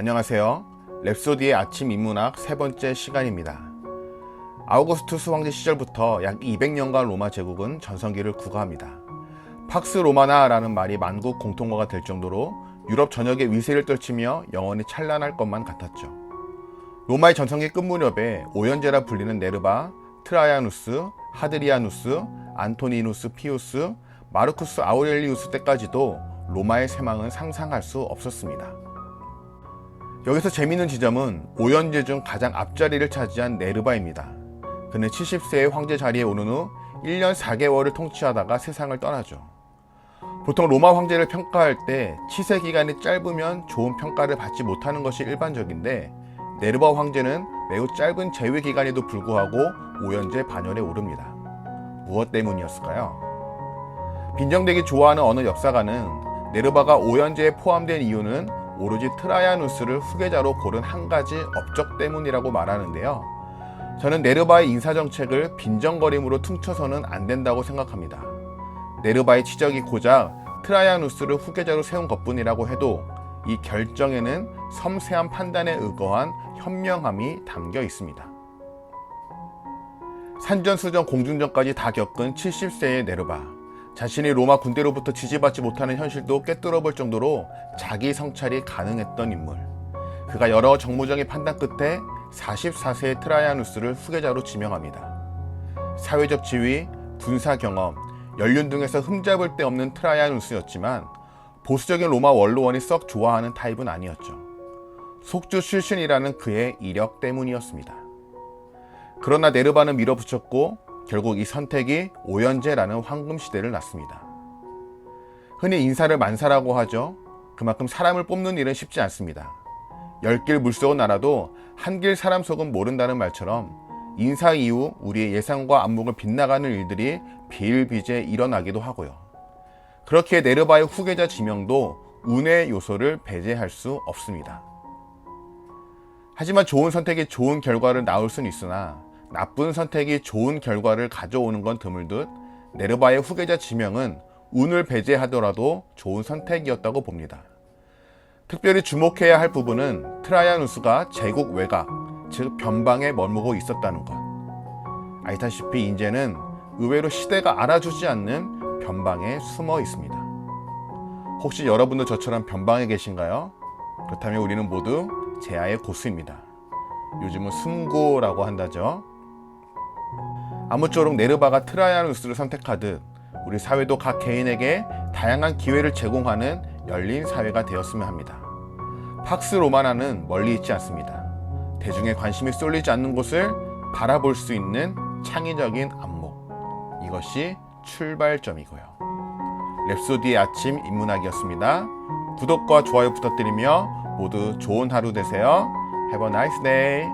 안녕하세요. 랩소디의 아침 인문학 세 번째 시간입니다. 아우구스투스 황제 시절부터 약 200년간 로마 제국은 전성기를 구가합니다. 팍스 로마나라는 말이 만국 공통어가 될 정도로 유럽 전역에 위세를 떨치며 영원히 찬란할 것만 같았죠. 로마의 전성기 끝무렵에 오연제라 불리는 네르바, 트라이아누스, 하드리아누스, 안토니누스 피우스, 마르쿠스 아우렐리우스 때까지도 로마의 쇠망은 상상할 수 없었습니다. 여기서 재미있는 지점은 오연제 중 가장 앞자리를 차지한 네르바입니다. 그는 70세의 황제 자리에 오른 후 1년 4개월을 통치하다가 세상을 떠나죠. 보통 로마 황제를 평가할 때 치세 기간이 짧으면 좋은 평가를 받지 못하는 것이 일반적인데 네르바 황제는 매우 짧은 재위 기간에도 불구하고 오연제 반열에 오릅니다. 무엇 때문이었을까요? 빈정되기 좋아하는 어느 역사가는 네르바가 오연제에 포함된 이유는 오로지 트라이아누스를 후계자로 고른 한 가지 업적 때문이라고 말하는데요. 저는 네르바의 인사 정책을 빈정거림으로 퉁쳐서는 안 된다고 생각합니다. 네르바의 지적이 고작 트라이아누스를 후계자로 세운 것뿐이라고 해도 이 결정에는 섬세한 판단에 의거한 현명함이 담겨 있습니다. 산전수전 공중전까지 다 겪은 70세의 네르바. 자신이 로마 군대로부터 지지받지 못하는 현실도 꿰뚫어 볼 정도로 자기 성찰이 가능했던 인물. 그가 여러 정무적인 판단 끝에 44세의 트라이아누스를 후계자로 지명합니다. 사회적 지위, 군사 경험, 연륜 등에서 흠잡을 데 없는 트라이아누스였지만 보수적인 로마 원로원이 썩 좋아하는 타입은 아니었죠. 속주 출신이라는 그의 이력 때문이었습니다. 그러나 네르바는 밀어붙였고 결국 이 선택이 오연제라는 황금 시대를 낳습니다. 흔히 인사를 만사라고 하죠. 그만큼 사람을 뽑는 일은 쉽지 않습니다. 열길 물속은 알아도 한길 사람 속은 모른다는 말처럼 인사 이후 우리의 예상과 안목을 빗나가는 일들이 비일비재 일어나기도 하고요. 그렇게 네르바의 후계자 지명도 운의 요소를 배제할 수 없습니다. 하지만 좋은 선택이 좋은 결과를 낳을 수는 있으나 나쁜 선택이 좋은 결과를 가져오는 건 드물듯 네르바의 후계자 지명은 운을 배제하더라도 좋은 선택이었다고 봅니다. 특별히 주목해야 할 부분은 트라이아누스가 제국 외곽, 즉 변방에 머무고 있었다는 것. 알다시피 인제는 의외로 시대가 알아주지 않는 변방에 숨어 있습니다. 혹시 여러분도 저처럼 변방에 계신가요? 그렇다면 우리는 모두 제아의 고수입니다. 요즘은 숨고라고 한다죠. 아무쪼록 네르바가 트라이아누스를 선택하듯 우리 사회도 각 개인에게 다양한 기회를 제공하는 열린 사회가 되었으면 합니다. 팍스 로마나는 멀리 있지 않습니다. 대중의 관심이 쏠리지 않는 곳을 바라볼 수 있는 창의적인 안목. 이것이 출발점이고요. 랩소디의 아침 인문학이었습니다. 구독과 좋아요 부탁드리며 모두 좋은 하루 되세요. Have a nice day.